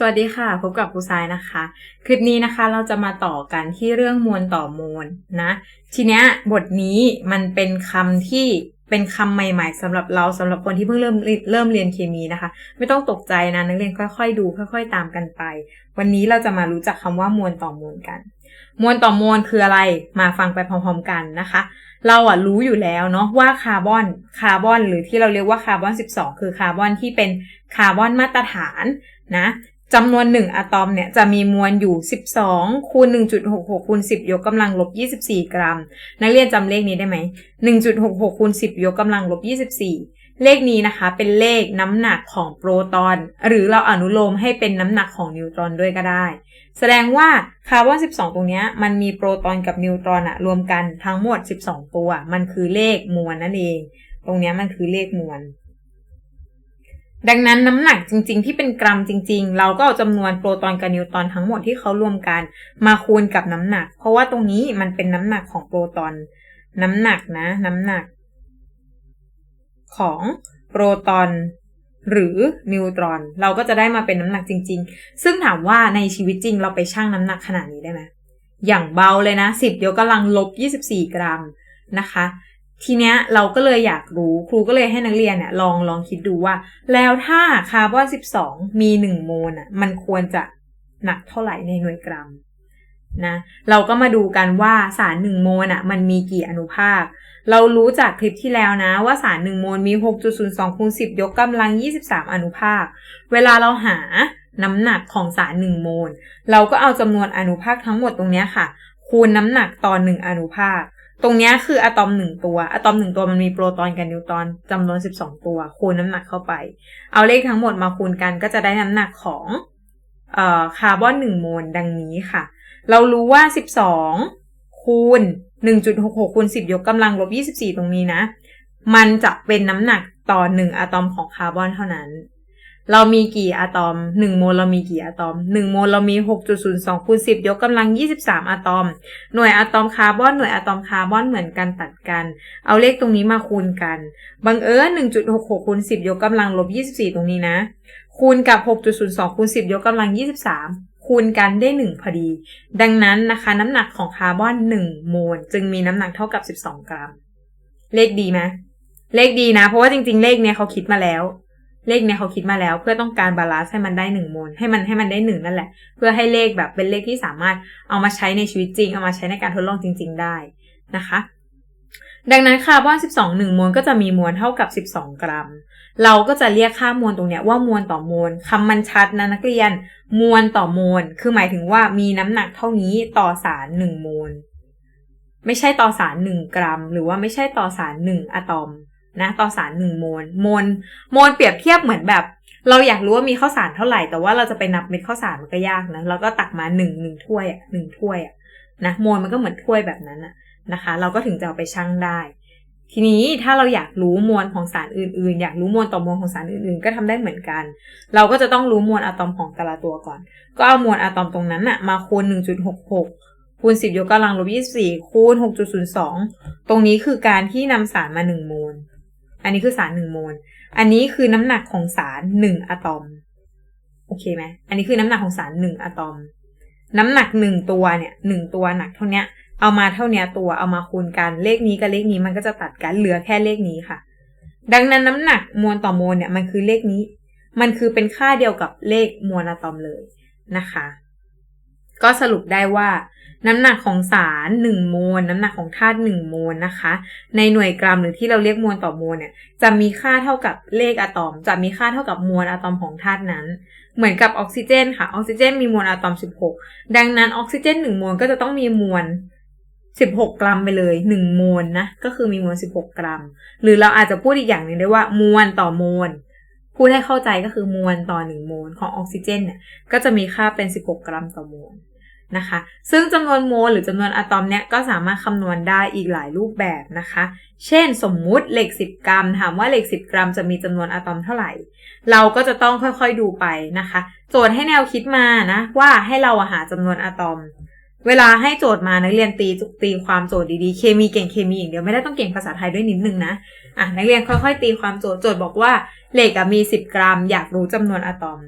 สวัสดีค่ะ พบกับครูทรายนะคะ คลิปนี้นะคะเราจะมาต่อกันที่เรื่องมวลต่อมวลนะ ทีเนี้ยบทนี้มันเป็นคำที่เป็นคำใหม่ ๆสำหรับเราสำหรับคนที่เพิ่งเริ่มเริ่มเรียนเคมีนะคะ ไม่ต้องตกใจนะนักเรียนค่อยๆ ดู ค่อย ๆ ตามกันไป วันนี้เราจะมารู้จักคำว่ามวลต่อมวลกัน มวลต่อมวลคืออะไรมาฟังไปพร้อมๆกันนะคะ เราอะรู้อยู่แล้วเนาะว่าคาร์บอนคาร์บอนหรือที่เราเรียกว่าคาร์บอน 12 คือคาร์บอนที่เป็นคาร์บอนมาตรฐานนะ จำนวน 1 อะตอมเนี่ยจะมีมวลอยู่ 12 คูณ 1.66 คูณ 10 ยกกำลังลบ 24 กรัม นักเรียนจำเลขนี้ได้ไหม 1.66 คูณ 10 ยกกำลังลบ 24 เลขนี้นะคะ เป็นเลขน้ำหนักของโปรตอน หรือเราอนุโลมให้เป็นน้ำหนักของนิวตรอนด้วยก็ได้ แสดงว่าคาร์บอน 12 ตรงนี้มันมีโปรตอนกับนิวตรอนอะรวมกันทั้งหมด 12 ตัว มันคือเลขมวลนั่นเอง ตรงนี้มันคือเลขมวล ดังนั้นน้ำหนักจริง ๆ ที่เป็นกรัมจริง ๆ เราก็เอาจำนวนโปรตอนกับนิวตรอนทั้งหมดที่เขารวมกัน มาคูณกับน้ำหนัก เพราะว่าตรงนี้มันเป็นน้ำหนักของโปรตอน น้ำหนักนะ น้ำหนัก ของโปรตอนหรือนิวตรอน เราก็จะได้มาเป็นน้ำหนักจริง ๆ ซึ่งถามว่าในชีวิตจริงเราไปชั่งน้ำหนักขนาดนี้ได้ไหมอย่างเบาเลยนะสิบยกกำลังลบยี่สิบสี่กรัมนะคะ ทีเนี้ยเราก็เลยอยากรู้ครูก็เลยให้นักเรียนเนี่ยลองลองคิดดูว่า แล้วถ้าคาร์บอน12 มี 1 โมลอะมันควรจะหนักเท่าไหร่ในหน่วยกรัมนะเราก็มาดูกันว่าสาร 1 โมลอะมันมีกี่อนุภาค เรารู้จากคลิปที่แล้วนะว่าสาร 1 โมลมี 6.02คูณ10 ยกกำลัง 23 อนุภาค เวลาเราหาน้ำหนักของสาร 1 โมล เราก็เอาจำนวนอนุภาคทั้งหมดตรงนี้ค่ะ คูณน้ำหนักต่อ1อนุภาค ตรงนี้คืออะตอมหนึ่งตัว อะตอมหนึ่งตัวมันมีโปรตอนกับนิวตรอนจำนวนสิบสองตัว คูณน้ำหนักเข้าไป เอาเลขทั้งหมดมาคูณกันก็จะได้น้ำหนักของเอ่อคาร์บอนหนึ่งโมลดังนี้ค่ะ เรารู้ว่าสิบสองคูณหนึ่งจุดหกหกคูณสิบยกกำลังลบยี่สิบสี่ตรงนี้นะ มันจะเป็นน้ำหนักต่อหนึ่งอะตอมของคาร์บอนเท่านั้น เรามีกี่อะตอม 1 โมลเรามีกี่อะตอม 1 โมลเรามี 6.02คูณ10 ยกกำลัง 23 อะตอม หน่วยอะตอมคาร์บอน หน่วยอะตอมคาร์บอนเหมือนกันตัดกัน เอาเลขตรงนี้มาคูณกัน บังเอิญ1.66คูณ10 ยกกำลังลบ 24 ตรงนี้นะ คูณกับ 6.02คูณ10 ยกกำลัง 23 คูณกันได้ 1 พอดี ดังนั้นนะคะ น้ำหนักของคาร์บอน 1 โมล จึงมีน้ำหนักเท่ากับ 12 กรัม เลขดีไหมเลขดีนะ เพราะว่าจริง ๆ เลขเนี้ยเขาคิดมาแล้ว เลขเนี่ยเขาคิดมาแล้ว เพื่อต้องการบาลานซ์ให้มันได้หนึ่งโมลให้มันให้มันได้หนึ่งนั่นแหละ เพื่อให้เลขแบบเป็นเลขที่สามารถเอามาใช้ในชีวิตจริง เอามาใช้ในการทดลองจริง ๆ ได้นะคะ ดังนั้นคาร์บอน 12 1โมลก็จะมีมวลเท่ากับ 12 กรัม เราก็จะเรียกค่ามวลตรงเนี้ยว่ามวลต่อมวลคำมันชัดนะนักเรียน มวลต่อมวลคือหมายถึงว่ามีน้ำหนักเท่านี้ต่อสาร1โมลไม่ใช่ต่อสาร 1 กรัม หรือว่าไม่ใช่ต่อสาร 1 อะตอม นะต่อสารหนึ่งโมลโมลโมลเปรียบเทียบเหมือนแบบ เราอยากรู้ว่ามีข้าวสารเท่าไหร่ แต่ว่าเราจะไปนับเม็ดข้าวสารมันก็ยากนะเราก็ตักมาหนึ่งหนึ่งถ้วยอะหนึ่งถ้วยอะนะโมลมันก็เหมือนถ้วยแบบนั้นนะคะ เราก็ถึงจะเอาไปชั่งได้ ทีนี้ถ้าเราอยากรู้มวลของสารอื่นๆ อยากรู้มวลต่อมวลของสารอื่นๆ ก็ทำได้เหมือนกัน เราก็จะต้องรู้มวลอะตอมของแต่ละตัวก่อน ก็เอามวลอะตอมตรงนั้นอะมาคูณ1.66คูณ10 ยกกำลังลบ24คูณ6.02 ตรงนี้คือการที่นำสารมา 1 โมล อันนี้คือสารหนึ่งโมล อันนี้คือน้ำหนักของสารหนึ่งอะตอม โอเคไหมอันนี้คือน้ำหนักของสารหนึ่งอะตอม น้ำหนักหนึ่งตัวเนี่ยหนึ่งตัวหนักเท่านี้เอามาเท่านี้ตัวเอามาคูณกัน เลขนี้กับเลขนี้มันก็จะตัดกันเหลือแค่เลขนี้ค่ะ ดังนั้นน้ำหนักมวลต่อมวลเนี่ยมันคือเลขนี้ มันคือเป็นค่าเดียวกับเลขมวลอะตอมเลยนะคะ ก็สรุปได้ว่า น้ำหนักของสาร 1 โมล น้ำหนักของธาตุ1โมลนะคะ ในหน่วยกรัมหรือที่เราเรียกมวลต่อโมลเนี่ยจะมีค่าเท่ากับเลขอะตอม จะมีค่าเท่ากับมวลอะตอมของธาตุนั้น เหมือนกับออกซิเจนค่ะออกซิเจนมีมวลอะตอม 16 ดังนั้นออกซิเจน1โมลก็จะต้องมีมวล16กรัมไปเลย1โมลนะก็คือมีมวล16กรัม หรือเราอาจจะพูดอีกอย่างหนึ่งได้ว่ามวลต่อโมลพูดให้เข้าใจก็คือมวลต่อ1โมลของออกซิเจนเนี่ยก็จะมีค่าเป็น16กรัมต่อโมล นะคะ ซึ่งจำนวนโมลหรือจำนวนอะตอมเนี่ยก็สามารถคำนวณได้อีกหลายรูปแบบนะคะ เช่นสมมุติเหล็ก 10 กรัม ถามว่าเหล็ก 10 กรัมจะมีจำนวนอะตอมเท่าไหร่ เราก็จะต้องค่อยๆดูไปนะคะ โจทย์ให้แนวคิดมานะว่าให้เราหาจำนวนอะตอม เวลาให้โจทย์มานักเรียนตีตีความโจทย์ดีๆ เคมีเก่งเคมีอย่างเดียวไม่ได้ต้องเก่งภาษาไทยด้วยนิดนึงนะอะนักเรียนค่อยๆ ตีความโจทย์โจทย์บอกว่าเหล็กมี 10 กรัม อยากรู้จำนวนอะตอม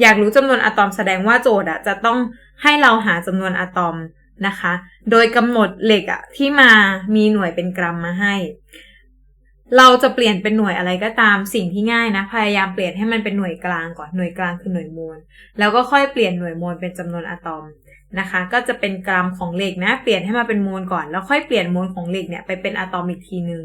อยากรู้จำนวนอะตอมแสดงว่าโจทย์อะจะต้องให้เราหาจำนวนอะตอมนะคะ โดยกำหนดเหล็กอะที่มามีหน่วยเป็นกรัมมาให้ เราจะเปลี่ยนเป็นหน่วยอะไรก็ตามสิ่งที่ง่ายนะ พยายามเปลี่ยนให้มันเป็นหน่วยกลางก่อนหน่วยกลางคือหน่วยมวลแล้วก็ค่อยเปลี่ยนหน่วยมวลเป็นจำนวนอะตอม นะคะ ก็จะเป็นกรัมของเหล็กนะ เปลี่ยนให้มาเป็นมวลก่อน แล้วค่อยเปลี่ยนมวลของเหล็กเนี่ยไปเป็นอะตอมอีกทีนึง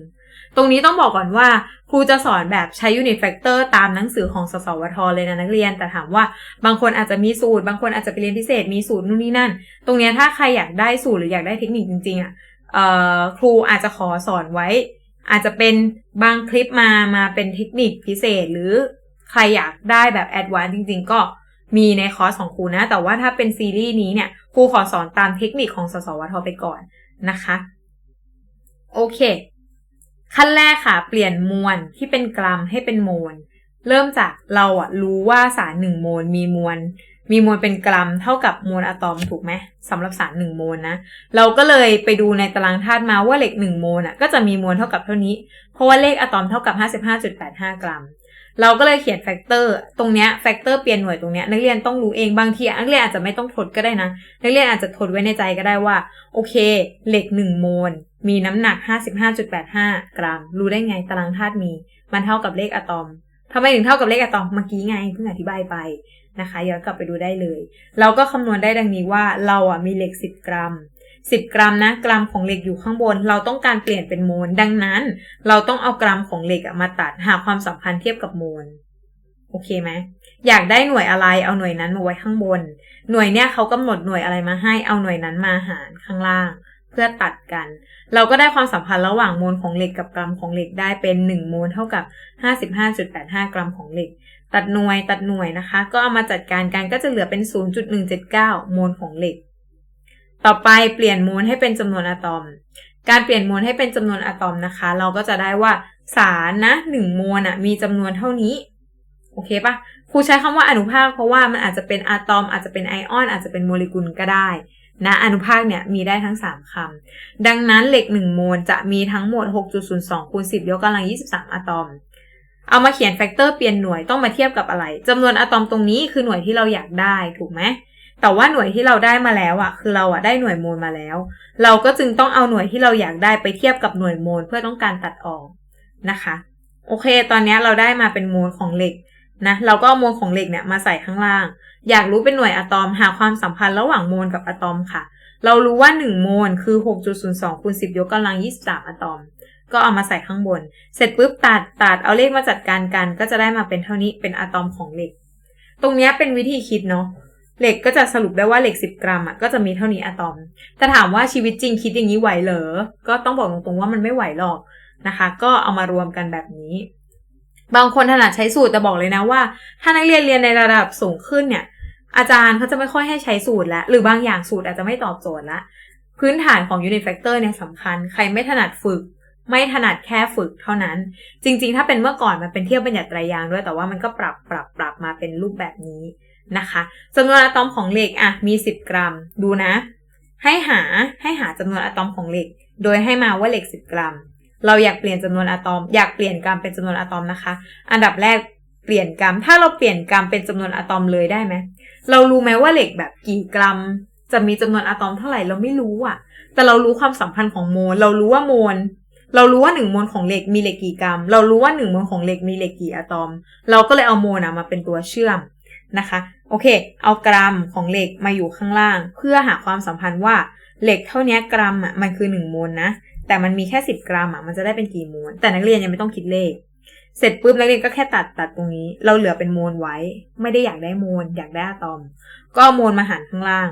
ตรงนี้ต้องบอกก่อนว่าครูจะสอนแบบใช้ยูนิตแฟกเตอร์ตามหนังสือของสสวทเลยนะนักเรียน แต่ถามว่าบางคนอาจจะมีสูตร บางคนอาจจะไปเรียนพิเศษ มีสูตรนู่นนี่นั่น ตรงนี้ถ้าใครอยากได้สูตรหรืออยากได้เทคนิคจริงๆอะครูอาจจะขอสอนไว้ อาจจะเป็นบางคลิปมามาเป็นเทคนิคพิเศษหรือใครอยากได้แบบแอดวานซ์จริง ๆ ก็ มีในคอร์สของครูนะ แต่ว่าถ้าเป็นซีรีส์นี้เนี่ยครูขอสอนตามเทคนิคของสสวทไปก่อนนะคะ โอเค ขั้นแรกค่ะ เปลี่ยนมวลที่เป็นกรัมให้เป็นโมล เริ่มจากเราอะรู้ว่าสารหนึ่งโมลมีมวล มีมวลเป็นกรัมเท่ากับมวลอะตอมถูกไหมสำหรับสารหนึ่งโมลนะ เราก็เลยไปดูในตารางธาตุมาว่าเหล็กหนึ่งโมลอะก็จะมีมวลเท่ากับเท่านี้ เพราะว่าเลขอะตอมเท่ากับ 55.85 กรัม เราก็เลยเขียนแฟกเตอร์ตรงเนี้ยแฟกเตอร์เปลี่ยนหน่วยตรงเนี้ยนักเรียนต้องรู้เองบางทีนักเรียนอาจจะไม่ต้องทดก็ได้นะ นักเรียนอาจจะทดไว้ในใจก็ได้ว่า โอเค เหล็กหนึ่งโมล มีน้ำหนัก 55.85 กรัม รู้ได้ไงตารางธาตุมี มันเท่ากับเลขอะตอมทำไมถึงเท่ากับเลขอะตอมเมื่อกี้ไงเพิ่งอธิบายไปนะคะย้อนกลับไปดูได้เลย เราก็คำนวณได้ดังนี้ว่าเราอะมีเหล็ก 10 กรัม 10 กรัมนะ กรัมของเหล็กอยู่ข้างบน เราต้องการเปลี่ยนเป็นโมล ดังนั้น เราต้องเอากรัมของเหล็กมาตัดหาความสัมพันธ์เทียบกับโมล โอเคไหม อยากได้หน่วยอะไร เอาหน่วยนั้นมาไว้ข้างบน หน่วยเนี้ยเขากำหนดหน่วยอะไรมาให้ เอาหน่วยนั้นมาหารข้างล่าง เพื่อตัดกัน เราก็ได้ความสัมพันธ์ระหว่างโมลของเหล็กกับกรัมของเหล็กได้เป็น 1 โมลเท่ากับ 55.85 กรัมของเหล็กตัดหน่วยตัดหน่วยนะคะ ก็เอามาจัดการกันก็จะเหลือเป็น 0.179 โมลของเหล็ก ต่อไปเปลี่ยนโมลให้เป็นจำนวนอะตอม การเปลี่ยนโมลให้เป็นจำนวนอะตอมนะคะ เราก็จะได้ว่าสารนะ1โมลอะมีจำนวนเท่านี้ โอเคปะครูใช้คำว่าอนุภาคเพราะว่ามันอาจจะเป็นอะตอม อาจจะเป็นไอออน อาจจะเป็นโมเลกุลก็ได้นะอนุภาคเนี่ยมีได้ทั้ง 3คำดังนั้นเหล็ก 1 โมลจะมีทั้งหมด 6.02คูณ10 ยกกำลัง 23 อะตอม เอามาเขียนแฟกเตอร์เปลี่ยนหน่วยต้องมาเทียบกับอะไรจำนวนอะตอมตรงนี้คือหน่วยที่เราอยากได้ถูกไหม แต่ว่าหน่วยที่เราได้มาแล้วอะคือเราอะได้หน่วยโมลมาแล้ว เราก็จึงต้องเอาหน่วยที่เราอยากได้ไปเทียบกับหน่วยโมลเพื่อต้องการตัดออกนะคะ โอเค ตอนนี้เราได้มาเป็นโมลของเหล็กนะเราก็เอาโมลของเหล็กเนี่ยมาใส่ข้างล่าง อยากรู้เป็นหน่วยอะตอมหาความสัมพันธ์ระหว่างโมลกับอะตอมค่ะ เรารู้ว่า 1 โมลคือ 6.02คูณ10 ยกกำลัง 23 อะตอม ก็เอามาใส่ข้างบน เสร็จปุ๊บตัดตัดเอาเลขมาจัดการกัน ก็จะได้มาเป็นเท่านี้เป็นอะตอมของเหล็ก ตรงนี้เป็นวิธีคิดเนาะ เหล็กก็จะสรุปได้ว่าเหล็ก 10 กรัมอะก็จะมีเท่านี้อะตอม แต่ถามว่าชีวิตจริงคิดอย่างนี้ไหวเหรอ ก็ต้องบอกตรงๆว่ามันไม่ไหวหรอกนะคะ ก็เอามารวมกันแบบนี้ บางคนถนัดใช้สูตรแต่บอกเลยนะว่า ถ้านักเรียนเรียนในระดับสูงขึ้นเนี่ย อาจารย์เขาจะไม่ค่อยให้ใช้สูตรแล้วหรือบางอย่างสูตรอาจจะไม่ตอบโจทย์ละพื้นฐานของ unit factor เนี่ยสำคัญ ใครไม่ถนัดฝึก ไม่ถนัดแค่ฝึกเท่านั้น จริง ๆ ถ้าเป็นเมื่อก่อนมันเป็นเทียบบัญญัติไตรยางด้วยแต่ว่ามันก็ปรับปรับปรับมาเป็นรูปแบบนี้ นะคะจำนวนอะตอมของเหล็กอะมี 10 กรัม ดูนะ ให้หาให้หาจำนวนอะตอมของเหล็ก โดยให้มาว่าเหล็ก 10 กรัม เราอยากเปลี่ยนจำนวนอะตอม อยากเปลี่ยนกรัมเป็นจำนวนอะตอมนะคะ อันดับแรกเปลี่ยนกรัม ถ้าเราเปลี่ยนกรัมเป็นจำนวนอะตอมเลยได้ไหมเรารู้ไหมว่าเหล็กแบบกี่กรัม จะมีจำนวนอะตอมเท่าไหร่เราไม่รู้อะ แต่เรารู้ความสัมพันธ์ของโมล เรารู้ว่าโมลเรารู้ว่าหนึ่งโมลของเหล็กมีเหล็กกี่กรัม เรารู้ว่าหนึ่งโมลของเหล็กมีเหล็กกี่อะตอม เราก็เลยเอาโมลมาเป็นตัวเชื่อม นะคะ โอเค เอากรัมของเหล็กมาอยู่ข้างล่าง เพื่อหาความสัมพันธ์ว่าเหล็กเท่านี้กรัมอะมันคือหนึ่งโมลนะ แต่มันมีแค่สิบกรัมอะมันจะได้เป็นกี่โมลแต่นักเรียนยังไม่ต้องคิดเลข เสร็จปุ๊บนักเรียนก็แค่ตัดตัดตรงนี้ เราเหลือเป็นโมลไว้ ไม่ได้อยากได้โมลอยากได้อะตอม ก็โมลมาหารข้างล่าง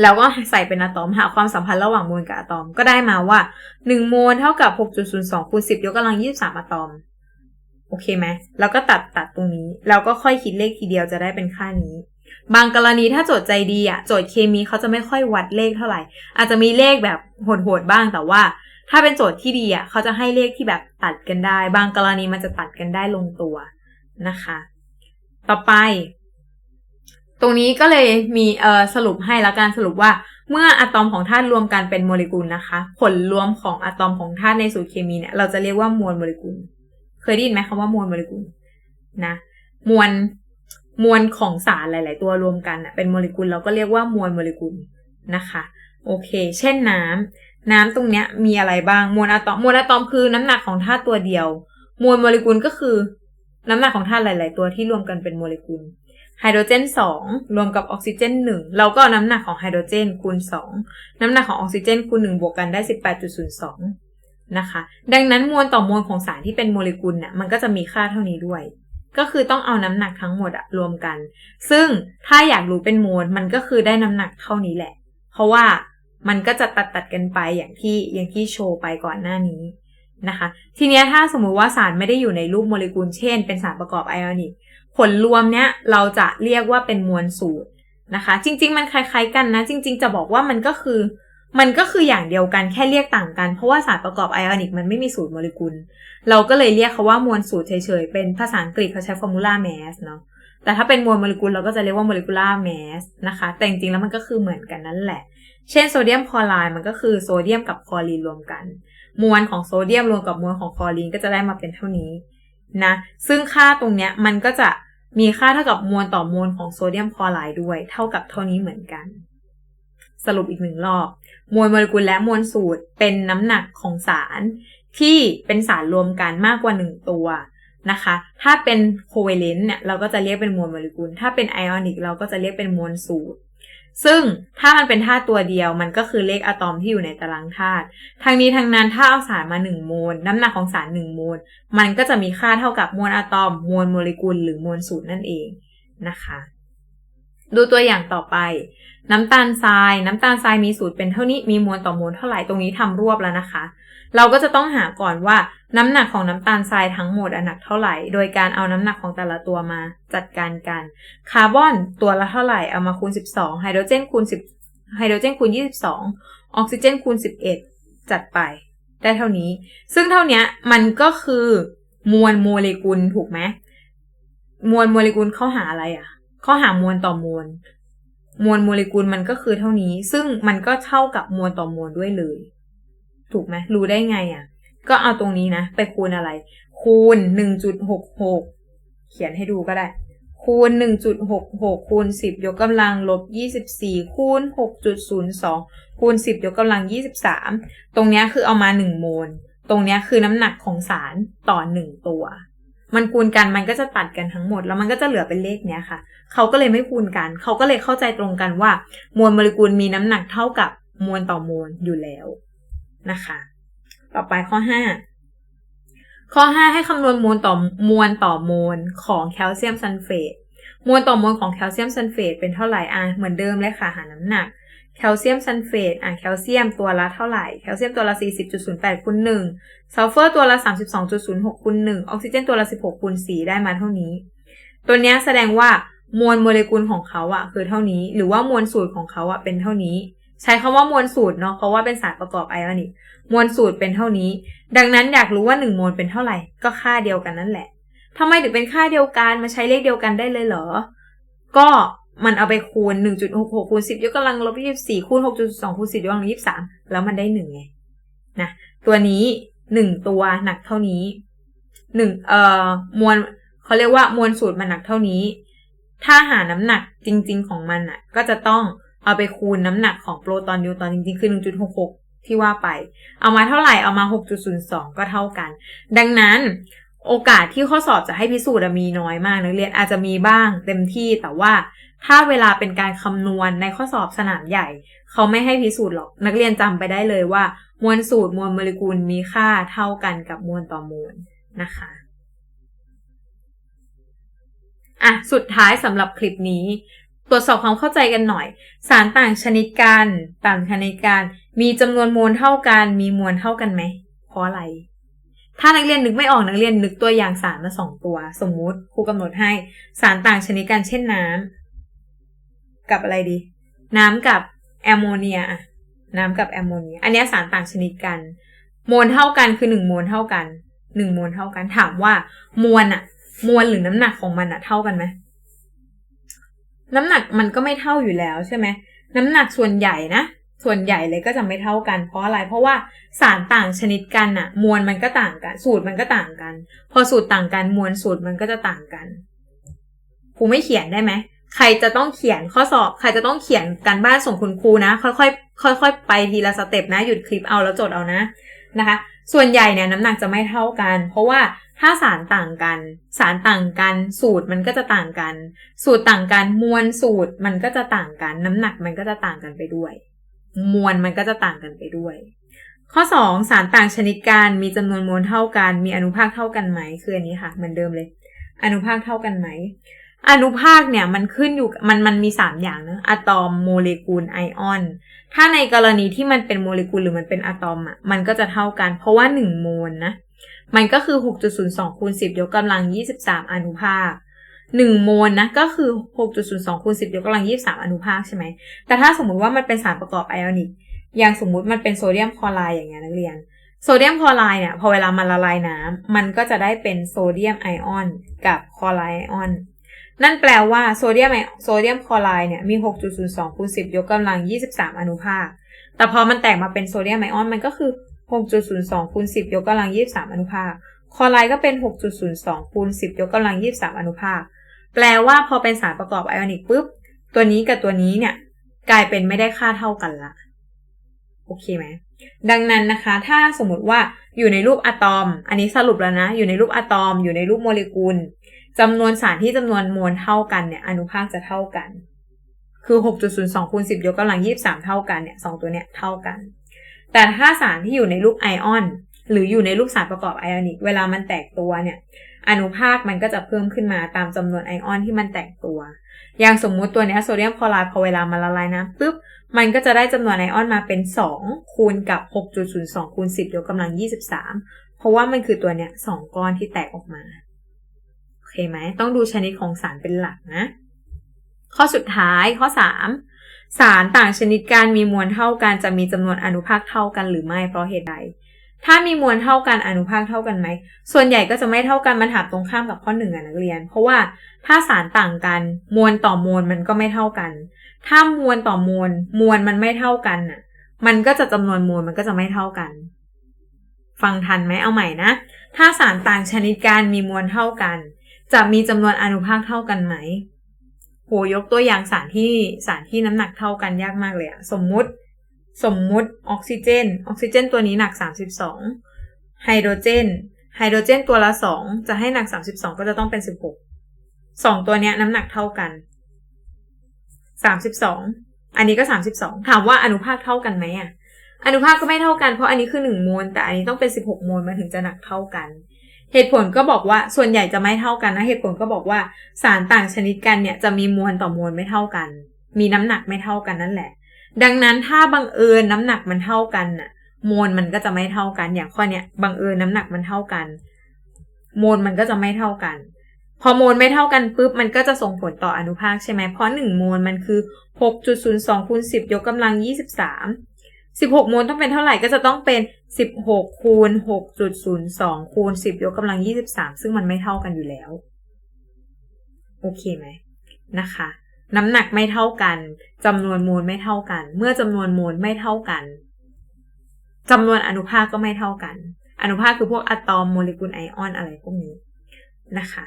แล้วก็ใส่เป็นอะตอมหาความสัมพันธ์ระหว่างโมลกับอะตอมก็ได้มาว่า1โมลเท่ากับ6.02คูณ10 ยกกำลัง23อะตอม โอเคไหมแล้วก็ตัดตัดตรงนี้ แล้วก็ค่อยคิดเลขทีเดียวจะได้เป็นค่านี้ บางกรณีถ้าโจทย์ใจดีอะโจทย์เคมีเขาจะไม่ค่อยวัดเลขเท่าไหร่ อาจจะมีเลขแบบโหดๆบ้างแต่ว่า ถ้าเป็นโจทย์ที่ดีอะเขาจะให้เลขที่แบบตัดกันได้ บางกรณีมันจะตัดกันได้ลงตัวนะคะ ต่อไป ตรงนี้ก็เลยมีเอ่อสรุปให้ล้วการสรุปว่าเมื่ออะตอมของธาตุรวมกันเป็นโมเลกุลนะคะ ผลรวมของอะตอมของธาตุในสูตรเคมีเนี่ยเราจะเรียกว่ามวลโมเลกุล เคยได้ยินไหมคำว่ามวลโมเลกุลนะมวลมวลของสารหลาย ๆ ตัวรวมกันเป็นโมเลกุลเราก็เรียกว่ามวลโมเลกุลนะคะโอเค เช่นน้ำน้ำตรงเนี้ยมีอะไรบ้างมวลอะตอมมวลอะตอมคือน้ำหนักของธาตุตัวเดียว มวลโมเลกุลก็คือน้ำหนักของธาตุหลาย ๆ ตัวที่รวมกันเป็นโมเลกุลไฮโดรเจน2 รวมกับออกซิเจน1เราก็เอาน้ำหนักของไฮโดรเจนคูณ 2 น้ำหนักของออกซิเจนคูณ 1 บวกกันได้ 18.02 นะคะ ดังนั้นมวลต่อมวลของสารที่เป็นโมเลกุลเนี่ยมันก็จะมีค่าเท่านี้ด้วย ก็คือต้องเอาน้ำหนักทั้งหมดอะรวมกัน ซึ่งถ้าอยากรู้เป็นโมลมันก็คือได้น้ำหนักเท่านี้แหละ เพราะว่ามันก็จะตัดตัดกันไปอย่างที่อย่างที่โชว์ไปก่อนหน้านี้นะคะ ทีนี้ถ้าสมมุติว่าสารไม่ได้อยู่ในรูปโมเลกุลเช่น เป็นสารประกอบไอออนิกผลรวมเนี้ยเราจะเรียกว่าเป็นมวลสูตรนะคะ จริง ๆ มันคล้าย ๆ กันนะ จริง ๆ จะบอกว่ามันก็คือ มันก็คืออย่างเดียวกันแค่เรียกต่างกัน เพราะว่าสารประกอบไอออนิกมันไม่มีสูตรโมเลกุล เราก็เลยเรียกเขาว่ามวลสูตรเฉยๆ เป็นภาษาอังกฤษเขาใช้ฟอร์มูลาแมสเนาะแต่ถ้าเป็นมวลโมเลกุลเราก็จะเรียกว่าโมเลกุลาร์แมสนะคะ แต่จริงๆแล้วมันก็คือเหมือนกันนั่นแหละ เช่นโซเดียมคลอไรด์มันก็คือโซเดียมกับคลอรีนรวมกัน มวลของโซเดียมรวมกับมวลของคลอรีนก็จะได้มาเป็นเท่านี้นะซึ่งค่าตรงเนี้ยมันก็จะมีค่าเท่ากับมวลต่อมวลของโซเดียมคลอไรด์ด้วย เท่ากับเท่านี้เหมือนกัน สรุปอีกหนึ่งรอบ มวลโมเลกุลและมวลสูตรเป็นน้ำหนักของสารที่เป็นสารรวมกันมากกว่า 1 ตัวนะคะ ถ้าเป็นโคเวเลนต์เนี่ยเราก็จะเรียกเป็นมวลโมเลกุล ถ้าเป็นไอออนิกเราก็จะเรียกเป็นมวลสูตร ซึ่งถ้ามันเป็นธาตุตัวเดียวมันก็คือเลขอะตอมที่อยู่ในตารางธาตุ ทางนี้ทางนั้นถ้าเอาสารมา 1 โมล น้ำหนักของสาร 1 โมล มันก็จะมีค่าเท่ากับมวลอะตอม มวลโมเลกุล หรือมวลสูตรนั่นเองนะคะ ดูตัวอย่างต่อไป น้ำตาลทราย น้ำตาลทรายมีสูตรเป็นเท่านี้มีมวลต่อมวลเท่าไหร่ตรงนี้ทำรวบแล้วนะคะ เราก็จะต้องหาก่อนว่าน้ำหนักของน้ำตาลทรายทั้งหมดหนักเท่าไหร่ โดยการเอาน้ำหนักของแต่ละตัวมาจัดการกัน คาร์บอนตัวละเท่าไหร่เอามาคูณ 12 ไฮโดรเจนคูณ 10 ไฮโดรเจนคูณ 22 ออกซิเจนคูณ 11 จัดไป ได้เท่านี้ ซึ่งเท่านี้มันก็คือมวลโมเลกุลถูกไหมมวลโมเลกุลเข้าหาอะไรอะ่ะ ข้าหามวลต่อมวล มวลโมเลกุลมันก็คือเท่านี้ ซึ่งมันก็เท่ากับมวลต่อมวลด้วยเลย ถูกไหมรู้ได้ไงอะ่ะ ก็เอาตรงนี้นะ ไปคูณอะไร คูณ 1.66 เขียนให้ดูก็ได้ คูณ 1.66 คูณ 10 ยกกำลังลบ 24 คูณ 6.02 คูณ 10 ยกกำลัง 23 ตรงนี้คือเอามา 1 โมล ตรงนี้คือน้ำหนักของสารต่อ 1 ตัว มันคูณกันมันก็จะตัดกันทั้งหมด แล้วมันก็จะเหลือเป็นเลขเนี้ยค่ะ เขาก็เลยไม่คูณกัน เขาก็เลยเข้าใจตรงกันว่า มวลโมเลกุลมีน้ำหนักเท่ากับมวลต่อมวลอยู่แล้วนะคะ ต่อไปข้อ 5 ข้อ 5 ให้คำนวณมวลต่อมวลต่อมวลของแคลเซียมซัลเฟตมวลต่อมวลของแคลเซียมซัลเฟตเป็นเท่าไหร่อะเหมือนเดิมเลยค่ะหาน้ำหนัก คลเซียมซัลเฟตอะแคลเซียมตัวละเท่าไหร่ แคลเซียมตัวละ 40.08คูณ1ซัลเฟอร์ตัวละ 32.06คูณ1ออกซิเจนตัวละ 16คูณ4ได้มาเท่านี้ ตัวนี้แสดงว่ามวลโมเลกุลของเขาอะคือเท่านี้ หรือว่ามวลสูตรของเขาอะเป็นเท่านี้ ใช้คำว่ามวลสูตรเนาะเพราะว่าเป็นสารประกอบไอออนิกมวลสูตรเป็นเท่านี้ ดังนั้นอยากรู้ว่า1โมลเป็นเท่าไหร่ ก็ค่าเดียวกันนั่นแหละทำไมถึงเป็นค่าเดียวกันมาใช้เลขเดียวกันได้เลยเหรอ ก็ มันเอาไปคูณ 1.66คูณ10 ยกกำลังลบ24คูณ6.2คูณ10 ยกกำลัง 23 แล้วมันได้1ไงนะตัวนี้ 1 ตัวหนักเท่านี้1เอ่อมวลเขาเรียกว่ามวลสูตรมันหนักเท่านี้ ถ้าหาน้ำหนักจริง ๆ ของมันอะ ก็จะต้องเอาไปคูณน้ำหนักของโปรตอนนิวตอนจริง ๆ คือ 1.66 ที่ว่าไป เอามาเท่าไหร่เอามา 6.02 ก็เท่ากัน ดังนั้นโอกาสที่ข้อสอบจะให้พิสูจน์มีน้อยมากนักเรียนอาจจะมีบ้างเต็มที่แต่ว่า ถ้าเวลาเป็นการคำนวณในข้อสอบสนามใหญ่ เขาไม่ให้พิสูจน์หรอก นักเรียนจำไปได้เลยว่า มวลสูตรมวลโมเลกุลมีค่าเท่ากันกับมวลต่อมวลนะคะอะสุดท้ายสำหรับคลิปนี้ ตรวจสอบความเข้าใจกันหน่อย สารต่างชนิดกันต่างชนิดกันมีจำนวนมวลเท่ากัน มีมวลเท่ากันไหมเพราะอะไร ถ้านักเรียนนึกไม่ออกนักเรียนนึกตัวอย่างสารมาสองตัว สมมุติครูกำหนดให้สารต่างชนิดกันเช่นน้ำ กับอะไรดี น้ำกับแอมโมเนียอะน้ำกับแอมโมเนีย อันนี้สารต่างชนิดกัน มวลเท่ากันคือหนึ่งมวลเท่ากันหนึ่งมวลเท่ากันถามว่ามวลอะมวลหรือน้ำหนักของมันอะเท่ากันไหมน้ำหนักมันก็ไม่เท่าอยู่แล้วใช่ไหมน้ำหนักส่วนใหญ่นะส่วนใหญ่เลยก็จะไม่เท่ากัน เพราะอะไร เพราะว่าสารต่างชนิดกันอะมวลมันก็ต่างกัน สูตรมันก็ต่างกัน พอสูตรต่างกันมวลสูตรมันก็จะต่างกันครูรูไม่เขียนได้ไหม ใครจะต้องเขียนข้อสอบ ใครจะต้องเขียนการบ้านส่งคุณครูนะ ค่อยๆค่อยๆไปทีละสเต็ปนะ หยุดคลิปเอาแล้วจดเอานะนะคะ ส่วนใหญ่เนี่ยน้ำหนักจะไม่เท่ากัน เพราะว่าถ้าสารต่างกัน สารต่างกัน สูตรมันก็จะต่างกัน สูตรต่างกันมวลสูตรมันก็จะต่างกัน น้ำหนักมันก็จะต่างกันไปด้วย มวลมันก็จะต่างกันไปด้วย ข้อ 2 สารต่างชนิดกันมีจำนวนมวลเท่ากัน มีอนุภาคเท่ากันไหมคืออันนี้ค่ะเหมือนเดิมเลย อนุภาคเท่ากันไหม อนุภาคเนี่ยมันขึ้นอยู่มันมันมี 3 อย่างนะอะตอมโมเลกุลไอออน ถ้าในกรณีที่มันเป็นโมเลกุลหรือมันเป็นอะตอมอะมันก็จะเท่ากัน เพราะว่า 1 โมลนะมันก็คือ 6.02คูณ10 ยกกำลัง 23 อนุภาค 1 โมลนะก็คือ 6.02คูณ10 ยกกำลัง 23 อนุภาคใช่ไหมแต่ถ้าสมมุติว่ามันเป็นสารประกอบไอออนิกอย่างสมมุติมันเป็นโซเดียมคลอไรด์อย่างเงี้ยนักเรียนโซเดียมคลอไรด์เนี่ยพอเวลามันละลายน้ำมันก็จะได้เป็นโซเดียมไอออน กับคลอไรด์ไอออน นั่นแปลว่าโซเดียมโซเดียมคลอไรด์เนี่ยมี 6.02คูณ10 ยกกำลัง 23 อนุภาค แต่พอมันแตกมาเป็นโซเดียมไอออนมันก็คือ 6.02คูณ10 ยกกำลัง 23 อนุภาค คลอไรด์ก็เป็น 6.02คูณ10 ยกกำลัง 23 อนุภาค แปลว่าพอเป็นสารประกอบไอออนิกปุ๊บ ตัวนี้กับตัวนี้เนี่ยกลายเป็นไม่ได้ค่าเท่ากันละโอเคไหมดังนั้นนะคะ ถ้าสมมติว่าอยู่ในรูปอะตอม อันนี้สรุปแล้วนะ อยู่ในรูปอะตอม อยู่ในรูปโมเลกุล จำนวนสารที่จำนวนมวลเท่ากันเนี่ยอนุภาคจะเท่ากัน คือ 6.02คูณ10 ยกกำลัง 23 เท่ากันเนี่ยสองตัวเนี่ยเท่ากัน แต่ถ้าสารที่อยู่ในรูปไอออน หรืออยู่ในรูปสารประกอบไอออนิก เวลามันแตกตัวเนี่ยอนุภาคมันก็จะเพิ่มขึ้นมาตามจำนวนไอออนที่มันแตกตัว อย่างสมมุติตัวนี้โซเดียมคลอไรด์พอเวลามันละลายน้ำปุ๊บ มันก็จะได้จำนวนไอออนมาเป็น 2 คูณกับ 6.02คูณ10 ยกกำลัง 23 เพราะว่ามันคือตัวเนี้ย2ก้อนที่แตกออกมา เคไหมต้องดูชนิดของสารเป็นหลักนะ ข้อสุดท้ายข้อ 3 สารต่างชนิดการมีมวลเท่ากันจะมีจำนวนอนุภาคเท่ากันหรือไม่เพราะเหตุใด ถ้ามีมวลเท่ากันอนุภาคเท่ากันไหม ส่วนใหญ่ก็จะไม่เท่ากันมันหักตรงข้ามกับข้อหนึ่งอะนักเรียน เพราะว่าถ้าสารต่างกัน มวลต่อมวลมันก็ไม่เท่ากัน ถ้ามวลต่อมวลมวลมันไม่เท่ากันน่ะ มันก็จะจำนวนมวลมันก็จะไม่เท่ากันฟังทันไหมเอาใหม่นะ ถ้าสารต่างชนิดการมีมวลเท่ากัน จะมีจำนวนอนุภาคเท่ากันไหมโหยกตัวอย่างสารที่สารที่น้ำหนักเท่ากันยากมากเลยอะสมมุติ สมมุติออกซิเจน ออกซิเจนตัวนี้หนัก 32 ไฮโดรเจน ไฮโดรเจนตัวละ 2 จะให้หนัก 32 ก็จะต้องเป็น 16 2 ตัวเนี้ยน้ำหนักเท่ากัน 32 อันนี้ก็ 32 ถามว่าอนุภาคเท่ากันไหมอะอนุภาคก็ไม่เท่ากันเพราะอันนี้คือ 1 โมลแต่อันนี้ต้องเป็น 16 โมลมันถึงจะหนักเท่ากัน เหตุผลก็บอกว่าส่วนใหญ่จะไม่เท่ากันนะ เหตุผลก็บอกว่าสารต่างชนิดกันเนี่ยจะมีมวลต่อมวลไม่เท่ากัน มีน้ำหนักไม่เท่ากันนั่นแหละ ดังนั้นถ้าบังเอิญน้ำหนักมันเท่ากันน่ะมวลมันก็จะไม่เท่ากัน อย่างข้อเนี้ยบังเอิญน้ำหนักมันเท่ากันมวลมันก็จะไม่เท่ากัน พอโมลไม่เท่ากันปุ๊บมันก็จะส่งผลต่ออนุภาคใช่ไหมเพราะหนึ่งโมลมันคือ 6.02คูณ10 ยกกำลัง 23 16โมลต้องเป็นเท่าไหร่ก็จะต้องเป็น 16 คูณ 6.02 คูณ 10 ยกกำลัง 23 ซึ่งมันไม่เท่ากันอยู่แล้ว โอเคไหมนะคะ น้ำหนักไม่เท่ากันจำนวนโมลไม่เท่ากัน เมื่อจำนวนโมลไม่เท่ากันจำนวนอนุภาคก็ไม่เท่ากัน อนุภาคคือพวกอะตอมโมเลกุลไอออนอะไรพวกนี้นะคะ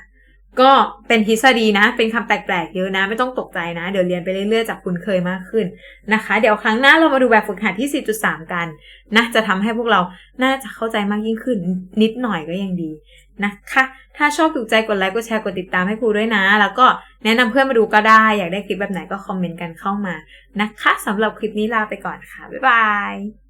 ก็เป็นทฤษฎีนะ เป็นคำแปลกๆเยอะนะ ไม่ต้องตกใจนะ เดี๋ยวเรียนไปเรื่อยๆจากคุณเคยมากขึ้นนะคะ เดี๋ยวครั้งหน้าเรามาดูแบบฝึกหัดที่ 4.3 กันนะ จะทำให้พวกเราน่าจะเข้าใจมากยิ่งขึ้นนิดหน่อยก็ยังดีนะคะ ถ้าชอบถูกใจกดไลค์กดแชร์กดติดตามให้ครูด้วยนะ แล้วก็แนะนำเพื่อนมาดูก็ได้ อยากได้คลิปแบบไหนก็คอมเมนต์กันเข้ามานะคะสำหรับคลิปนี้ลาไปก่อนค่ะ บ๊ายบาย